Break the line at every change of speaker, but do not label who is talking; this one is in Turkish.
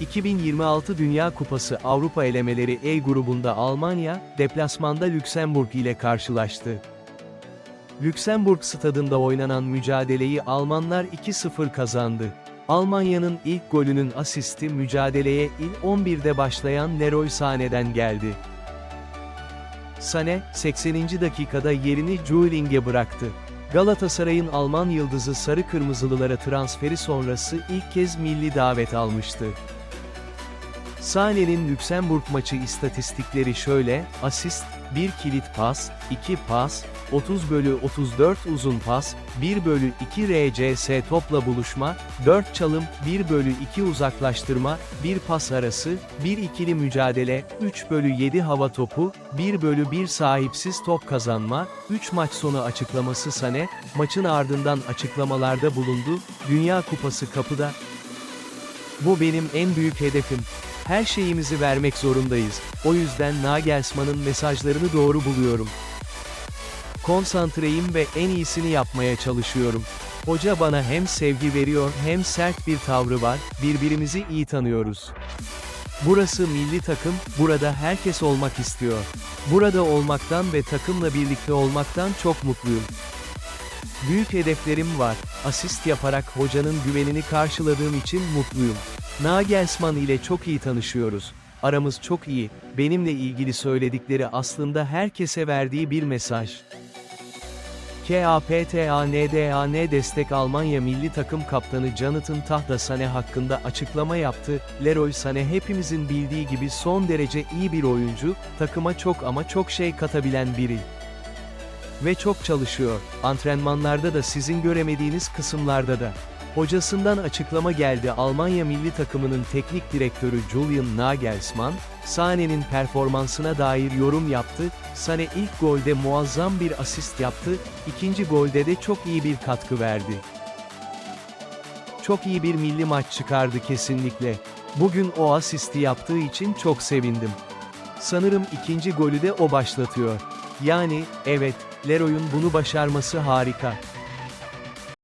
2026 Dünya Kupası Avrupa elemeleri E grubunda Almanya, deplasmanda Lüksemburg ile karşılaştı. Lüksemburg stadında oynanan mücadeleyi Almanlar 2-0 kazandı. Almanya'nın ilk golünün asisti mücadeleye ilk 11'de başlayan Leroy Sané'den geldi. Sané, 80. dakikada yerini Jueling'e bıraktı. Galatasaray'ın Alman yıldızı Sarı Kırmızılılara transferi sonrası ilk kez milli davet almıştı. Sané'nin Lüksemburg maçı istatistikleri şöyle, asist, 1 kilit pas, 2 pas, 30 bölü 34 uzun pas, 1 bölü 2 RCS topla buluşma, 4 çalım, 1 bölü 2 uzaklaştırma, 1 pas arası, 1 ikili mücadele, 3 bölü 7 hava topu, 1 bölü 1 sahipsiz top kazanma, 3 maç sonu açıklaması Sané, maçın ardından açıklamalarda bulundu, Dünya Kupası kapıda, bu benim en büyük hedefim. Her şeyimizi vermek zorundayız. O yüzden Nagelsmann'ın mesajlarını doğru buluyorum. Konsantreyim ve en iyisini yapmaya çalışıyorum. Hoca bana hem sevgi veriyor hem sert bir tavrı var, birbirimizi iyi tanıyoruz. Burası milli takım, burada herkes olmak istiyor. Burada olmaktan ve takımla birlikte olmaktan çok mutluyum. Büyük hedeflerim var. Asist yaparak hocanın güvenini karşıladığım için mutluyum. Nagelsmann ile çok iyi tanışıyoruz. Aramız çok iyi. Benimle ilgili söyledikleri aslında herkese verdiği bir mesaj. KAPTANDAN destek Almanya milli takım kaptanı Jonathan Tahda Sané hakkında açıklama yaptı. Leroy Sané hepimizin bildiği gibi son derece iyi bir oyuncu, takıma çok ama çok şey katabilen biri. Ve çok çalışıyor. Antrenmanlarda da sizin göremediğiniz kısımlarda da. Hocasından açıklama geldi Almanya milli takımının teknik direktörü Julian Nagelsmann, Sané'nin performansına dair yorum yaptı, Sané ilk golde muazzam bir asist yaptı, ikinci golde de çok iyi bir katkı verdi. Çok iyi bir milli maç çıkardı kesinlikle. Bugün o asisti yaptığı için çok sevindim. Sanırım ikinci golü de o başlatıyor. Yani, evet, Leroy'un bunu başarması harika.